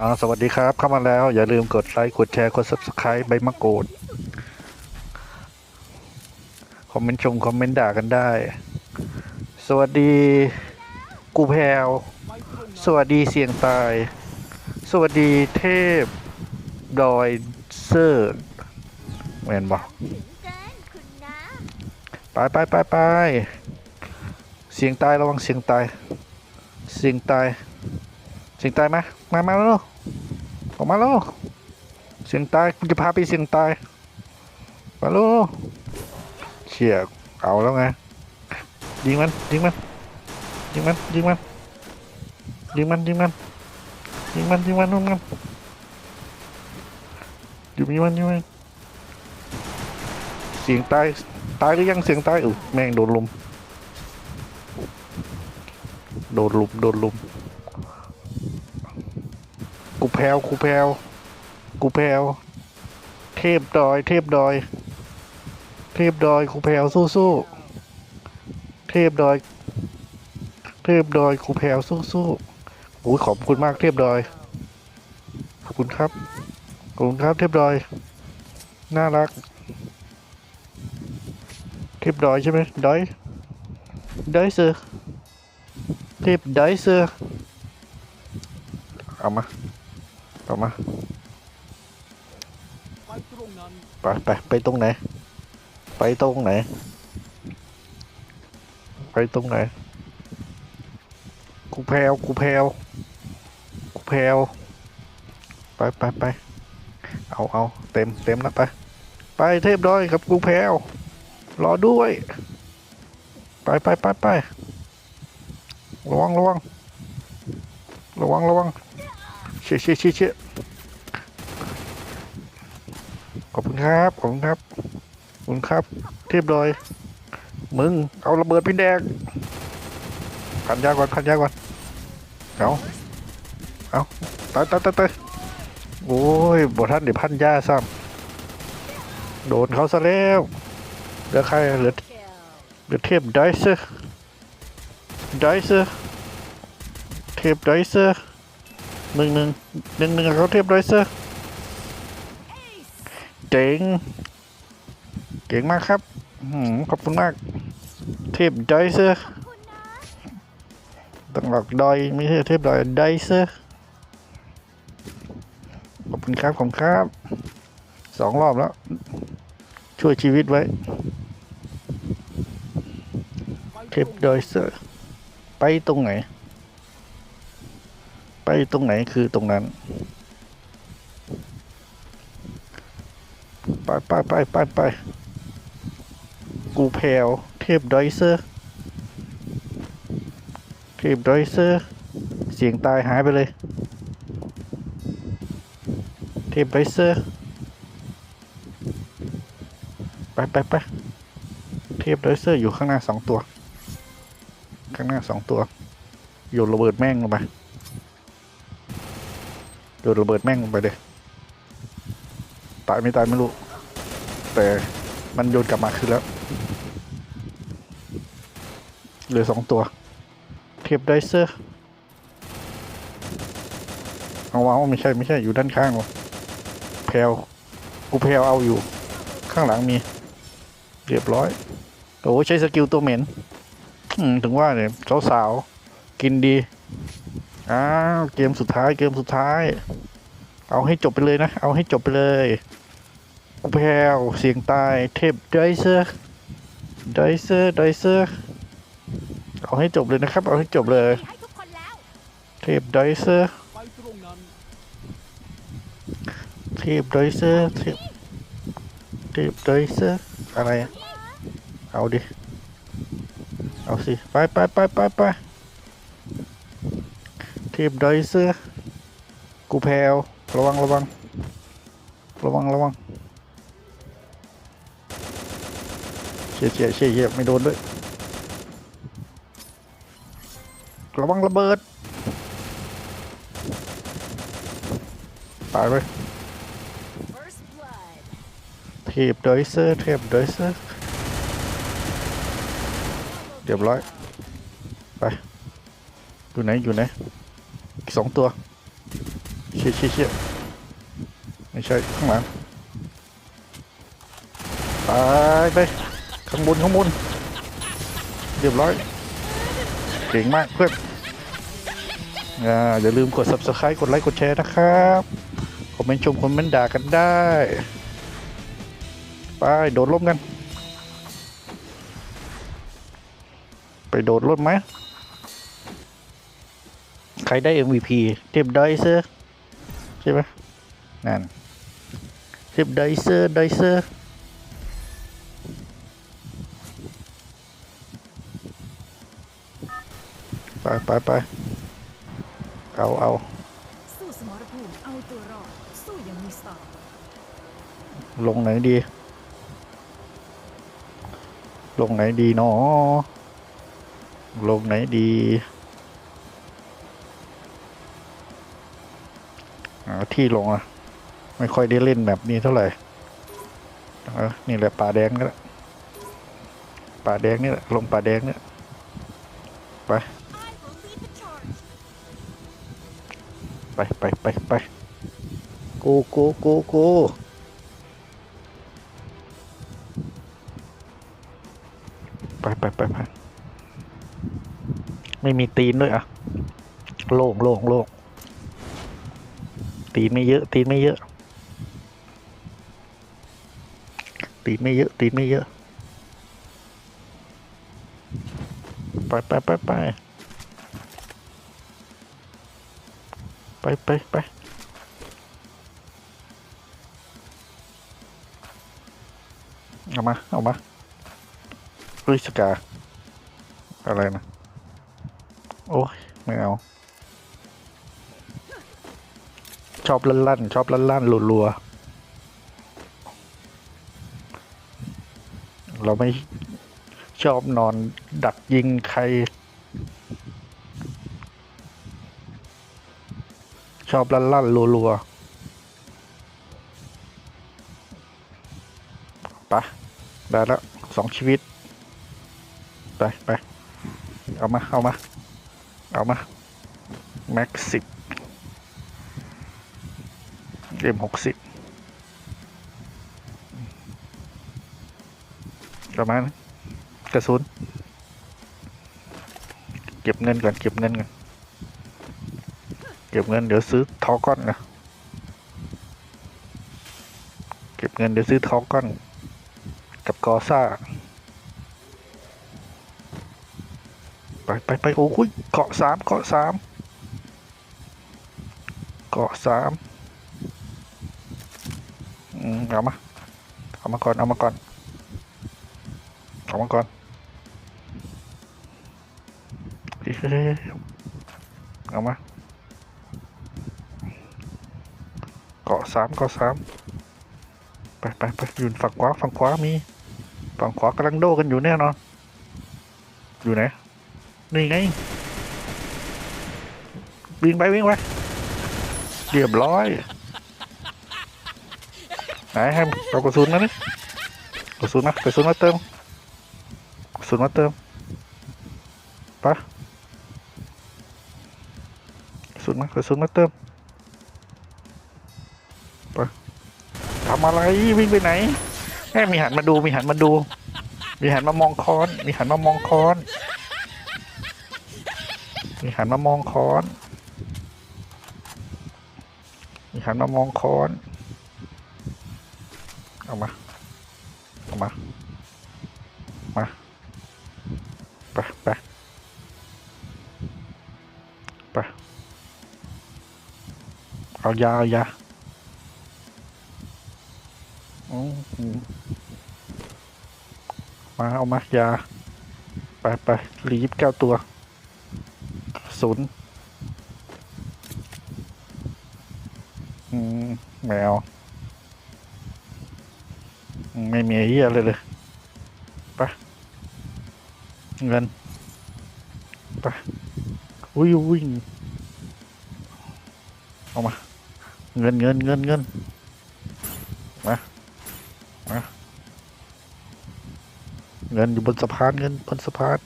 อ่าสวัสดีครับ เข้ามาแล้ว อย่าลืมกดไลค์กดแชร์กด subscribe ใบมะกรูดคอมเมนต์ชงคอมเมนต์ด่ากันได้ สวัสดีกูแพรวสวัสดีเสียงตาย สวัสดีเทพ ดอยเซอร์แมนบอกไปไปไปไปเสียงตายระวังเสียงตาย เสียงตาย เสียงตายมาม มามาแล้วออกมาแล้วเสียงตายกูจะพาไปเสียงตายมาแล้วเชี่ยเอาแล้วไงยิงมันยิงมันยิงมันยิงมันยิงมันยิงมันยิงมันยิงมันยิงมันอยู่ยิงมันยิงมันเสียงตายตายหรือยังเสียงตายอุ้ยแม่งโดนลุมโดนลุมโดนลุม กูแพรวกูแพรวกูแพรวเทพดอย เทพดอย เทพดอยกูแพรวสู้สู้เทพดอย เทพดอยกูแพรวสู้สู้โอ้ยขอบคุณมากเทพดอย ขอบคุณครับ ขอบคุณครับ เทพดอย น่ารัก เทพดอยใช่ไหมดอยดอยเสือเทพดอยเสือเอามา เอามาไปตรงนั้นไปไปไปตรงไหน ไปตรงไหน ไปตรงไหน กูแพรวกูแพรวกูแพรวไปไปไปเอาเอาเต็มเต็มแล้วไป ไปเทพดอยกับกูแพรวรอด้วย ไปไปไปไประวังระวังระวังระวัง เชี่ยเชี่ยเชี่ยเชี่ยขอบคุณครับ ขอบคุณครับ ขอบคุณครับ เทพดอย มึง เอาระเบิดพี่แดงพันยาก่อนพันยาก่อน เอาเอาตายตายตายตายโอ้ยบท่านเดี๋ยวพันยาซ้ำโดนเขาซะแล้วเหลือใครเหลือเหลือเทพไดเซอร์ไดเซอร์เทพไดเซอร์ หนึ่งหนึ่งหนึ่งหนึ่งเขาเทพไดเซอร์เจ๋งเก่งมากครับขอบคุณมาก เทพไดเซอร์ต้องหลอกดอยไม่ใช่เทพดอยไดเซอร์ขอบคุณครับขอบคุณครับสองรอบแล้ว ช่วยชีวิตไว้ เทตรพงดอยเซอร์ ไปตรงไหน ไปตรงไหนคือตรงนั้น ไปไปไปไปไปกูแพลวเทพดอยเซอร์ เทพดอยเซอร์ เสียงตายหายไปเลย เทพดอยเซอร์ ไปไปไปเทพดอยเซอร์อยู่ข้างหน้าสองตัว ข้างหน้าสองตัวโยนระเบิดแม่งลงไป โยนระเบิดแม่งลงไปเลยตายไม่ตายไม่รู้ แต่มันโยนกลับมาคืนแล้วเหลือสองตัว เทปไดเซอร์เอาเอาไม่ใช่ไม่ใช่อยู่ด้านข้างวะแพลวกูแพลวเอาอยู่ ข้างหลังมี เรียบร้อยโอ้ใช้สกิลตัวเหม็นถึงว่าเนี่ยสาวๆกินดี อ้าวเกมสุดท้ายเกมสุดท้าย เอาให้จบไปเลยนะ เอาให้จบไปเลยกูแพลวเสียงตายเทปไดเซอร์ไดเซอร์ไดเซอร์เอาให้จบเลยนะครับ เอาให้จบเลย เทปไดเซอร์เทปไดเซอร์เทปเทปไดเซอร์อะไร เอาดิ เอาสิ ไปไปไปไปไป เทปไดเซอร์กูแพลวระวังระวัง ระวังระวังเชี่ยเชี่ยเชี่ยเชี่ยไม่โดนด้วย ระวังระเบิด ตายไป First blood เทปไดเซอร์เทปไดเซอเรียบร้อย ไป อยู่ไหน อยู่ไหน สองตัวเชี่ยเชี่ยเชี่ยไม่ใช่ข้างหลังไปไปข้างบนข้างบนเรียบร้อยเก่งมากเพื่อนอ่าอย่าลืมกด subscribe กดไลค์กดแชร์นะครับคอมเมนต์ชมคอมเมนต์ด่ากันได้ไปโดดร่มกัน ไปโดดร่มไหม ใครได้ MVP เทพไดเซอร์ใช่ไหมนั่นเทพไดเซอร์ไดเซอร์ไปไปไปเอาเอาสู้สมรภูมิเอาตัวรอดสู้อยังมีสไตล์ลงไหนดี ลงไหนดีเนาะลงไหนดี ที่ลงอะไม่ค่อยได้เล่นแบบนี้เท่าไหร่เออนี่แหละป่าแดงนี่แหละป่าแดงนี่แหละลงป่าแดงเนี่ยไปไปไปไปไปกโกโกโกไปไปไปไปไม่มีตีนด้วยอะโล่งโล่งโล่ง ตีไม่เยอะ ตีไม่เยอะ ตีไม่เยอะ ตีไม่เยอะ ไปไปไปไปไปไปไปเอามา เอามาลุยสกา อะไรนะ โอ้ยไม่เอา ชอบลั่นลั่นๆชอบลั่นลั่นๆรัวๆเราไม่ชอบนอนดักยิงใคร ชอบลั่นลั่นๆรัวๆไปะได้แล้วสองชีวิต ไปไปเอามา เอามา เอามา แม็กสิบ เอ็มหกสิบประมาณนั้นกระสุนเก็บเงินก่อนเก็บเงินก่อนเก็บเงินเดี๋ยวซื้อทอก้อนนะเก็บเงินเดี๋ยวซื้อทอก้อน กับกอซ่าไปไปไปโอ้ยเกาะสามเกาะสามเกาะสามอืม เอามาเอามาก่อนเอามาก่อนเอามาก่อนเฮ้ยเอามาเกาะสามเกาะสามไปไปไปอยู่ฝั่งขวาฝั่งขวามีฝั่งขวากำลังโดกันอยู่แน่นอนอยู่ไหนนี่ไงวิ่งไปวิ่งไปเรียบร้อย ไหนให้เอากระสุนมานี่กระสุนมากระสุนมาเติมกระสุนมาเติมไปะกระสุนมากระสุนมาเติมทำอะไรวิ่งไปไหนแม่มีหันมาดูมีหันมาดู มีหันมามองค้อน มีหันมามองค้อน มีหันมามองค้อน มีหันมามองค้อน เอามาเอามามาไปไปไปเอายาเอายาอืมอืมาเอามายาไปไปเหลีบเก้าตัวศูนย์อืมแมว ไม่มีเหี้ยเลยเลยไปเงินไปอุ้ยวิ่งเอามา เงินเงินเงินเงินเงินอยู่บนสะพานเงินบนสะพาน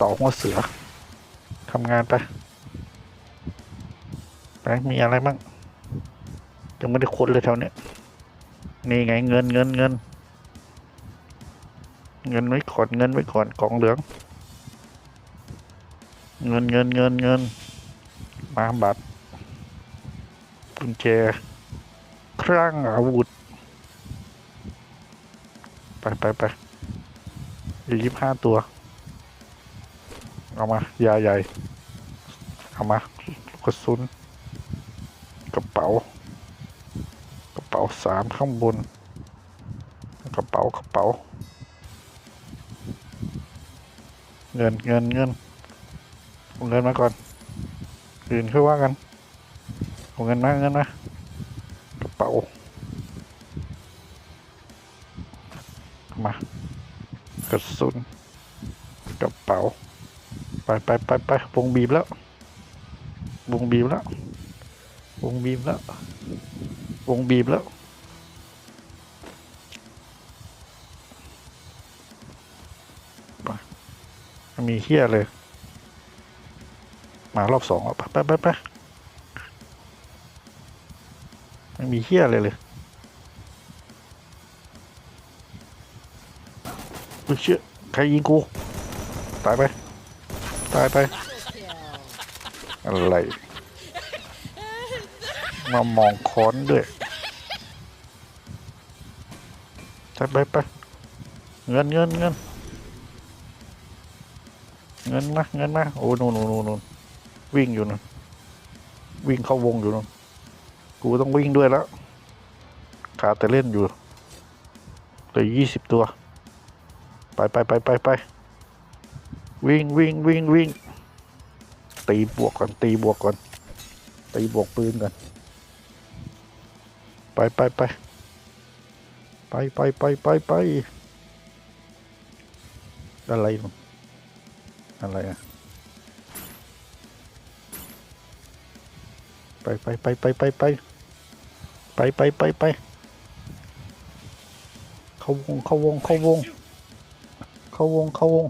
ต่อหัวเสือทำงานไปมีอะไรบ้างยังไม่ได้ค้นเลยแถวเนี้ย นี่ไงเงินเงินเงิน เงินไว้ก่อนเงินไว้ก่อนกล่องเหลือง เงินเงินเงินเงิน มาบัตรกุญแจเครื่องอาวุธไปไปไปยี่สิบห้าตัว เอามา ยาใหญ่ เอามากกระสุน กระเป๋า กระเป๋าสามข้างบน กระเป๋ากระเป๋า เงินเงินเงินเอาเงินมาก่อนอื่นค่อยว่ากันเอาเงินมาเงินมากระเป๋ามา กระสุนกระเป๋า ไปไปไปไปวงบีบแล้ววงบีบแล้ววงบีบแล้ว วงบีบแล้ว มีเฮียเลย มารอบสองอะไปไปไปไปม่มีเฮียเลยเลยเชี่ยใครยิงกู ตายไป ตายไป อะไรมามองค้อนด้วย ไปไปไปเงินเงินเงินเงินมาเงินมาโอ้นู่นนู่นนู่นนู่นวิ่งอยู่นู่นวิ่งเข้าวงอยู่นู่นกูต้องวิ่งด้วยแล้วขาแต่เล่นอยู่เหลือยี่สิบตัว ไปไปไปไปไปวิ่งวิ่งวิ่งวิ่งตีบวกก่อนตีบวกก่อนตีบวกปืนก่อนไปไปไป ไปไปไปไปไปอะไรมันอะไรอะไปไปไปไปไปไปไปไปไปไปเข้าวงเข้าวงเข้าวงเข้าวงเข้าวง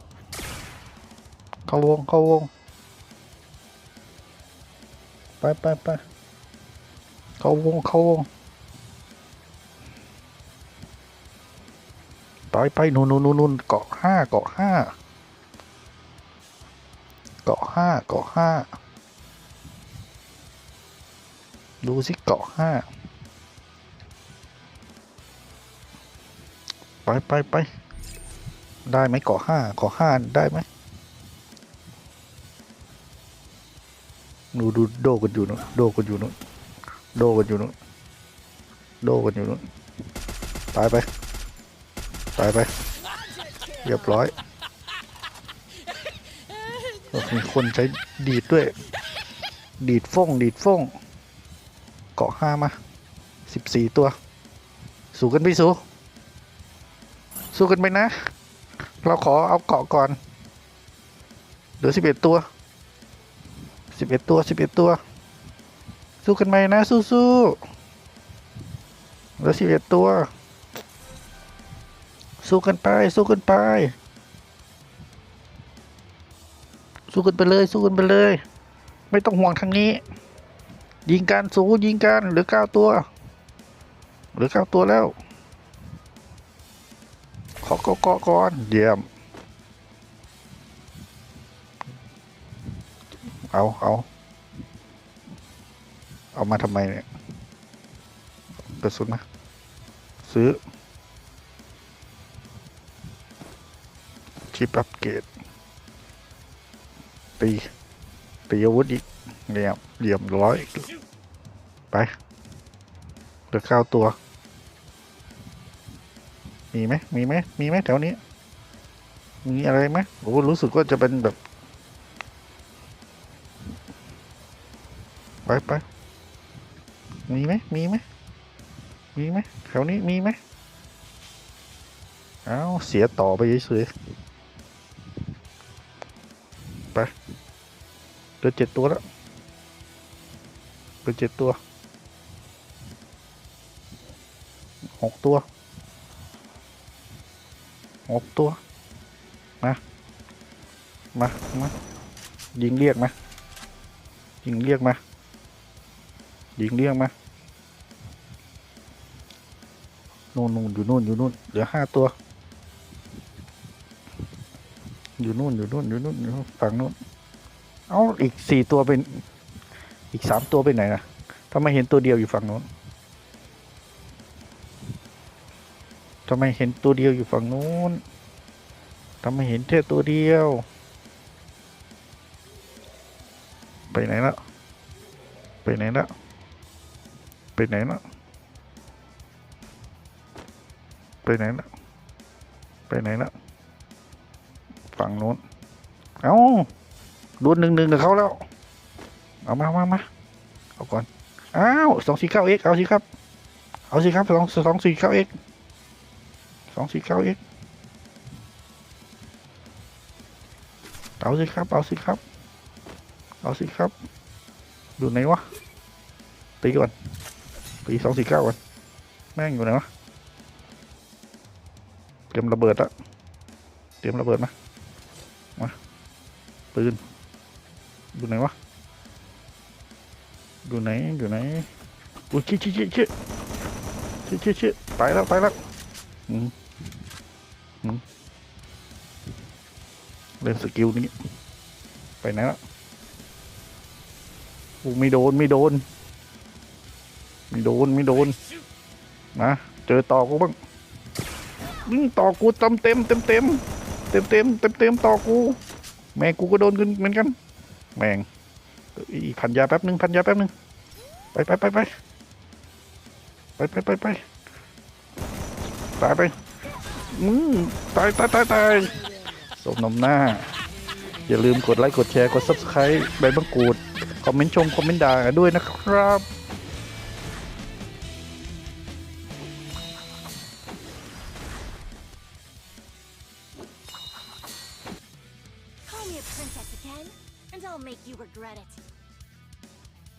เข้าวงเข้าวงไปไปไปเข้าวงเข้าวง ไปไปนู่นนู่นนู่นนู่นเกาะห้าเกาะห้าเกาะห้าเกาะห้าดูสิเกาะห้าไปไปไปได้ไหมเกาะห้าเกาะห้าได้ไหมดูดูโดกันอยู่นู้นโดกันอยู่นู้นโดกันอยู่นู้นโดกันอยู่นู้นตายไป ตายไป เรียบร้อยโอ้มีคนใช้ดีดด้วย ดีดฟ้องดีดฟ้องเกาะห้ามาสิบสี่ตัว สู้กันพี่สู้ สู้กันไปนะ เราขอเอาเกาะก่อน เหลือสิบเอ็ดตัวสิบเอ็ดตัวสิบเอ็ดตัว สู้กันไหมนะ สู้สู้เหลือสิบเอ็ดตัว สู้กันไป สู้กันไป สู้กันไปเลย สู้กันไปเลย ไม่ต้องห่วงทางนี้ ยิงกันสู้ยิงกันเหลือเก้าตัว เหลือเก้าตัวแล้ว ขอเกาะเกาะก่อนเยี่ยม เอาเอาเอามาทำไมเนี่ยกระสุนมาซื้อ ชิปอัปเกรดตีตีอาวุธอีกเนี่ยมเหลี่ยมร้อยไปเหลือเก้าตัว มีไหมมีไหมมีไหมแถวนี้ มีอะไรไหมโอ้รู้สึกว่าจะเป็นแบบ ไปไปมีไหมมีไหมมีไหมแถวนี้มีไหมเอาเสียต่อไปเฉยๆ ไปเหลือเจ็ดตัวแล้วเหลือเจ็ดตัวหกตัวหกตัว มา มา มา ยิงเรียกมา ยิงเรียกมา ยิงเลี้ยงมา นู่นนู่นอยู่นู่นอยู่นู่น เหลือห้าตัว อยู่นู่นอยู่นู่นอยู่นู่นอยู่ฝั่งนู่นเอาอีกสี่ตัวเป็น อีกสามตัวไปไหนนะทำไมเห็นตัวเดียวอยู่ฝั่งโน้นทำไมเห็นตัวเดียวอยู่ฝั่งโน้นทำไมเห็นแค่ตัวเดียว ไปไหนละไปไหนละไปไหนละไปไหนละไปไหนละ ฝั่งโน้น เอ้าดวลหนึ่งหนึ่งกับเขาแล้ว เอามามามาเอาก่อน อ้าวสองสี่เก้าเอ็กเอาสิครับ เอาสิครับสองสองสี่เก้าเอ็กสองสี่เก้าเอ็กเอาสิครับ เอาสิครับ เอาสิครับอยู่ไหนวะ ตีก่อน ตีสองสี่เก้าก่อน แม่งอยู่ไหนวะ เตรียมระเบิดละเตรียมระเบิดมา ปืนอยู่ไหนวะอยู่ไหนอยู่ไหนอุ้ยชิชิชิชิชิชิชิไปแล้วไปแล้วอืมอืมเล่นสกิลนี้ไปไหนละอู้ไม่โดนไม่โดนไม่โดนไม่โดนมาเจอต่อกูบ้างต่อกูเต็มเต็มเต็มเต็มเต็มเต็มเต็มเต็มต่อกู แม่กูก็โดนขึ้นเหมือนกัน แม่งอีพันยาแป๊บนึงพันยาแป๊บนึง ไปไปไปไปไปไปไปไปตายไปอืมตายตายตายตายสมนมหน้า อย่าลืมกดไลค์กดแชร์กด subscribe ใบบังกูด คอมเมนต์ชม คอมเมนต์ด่ากันด้วยนะครับ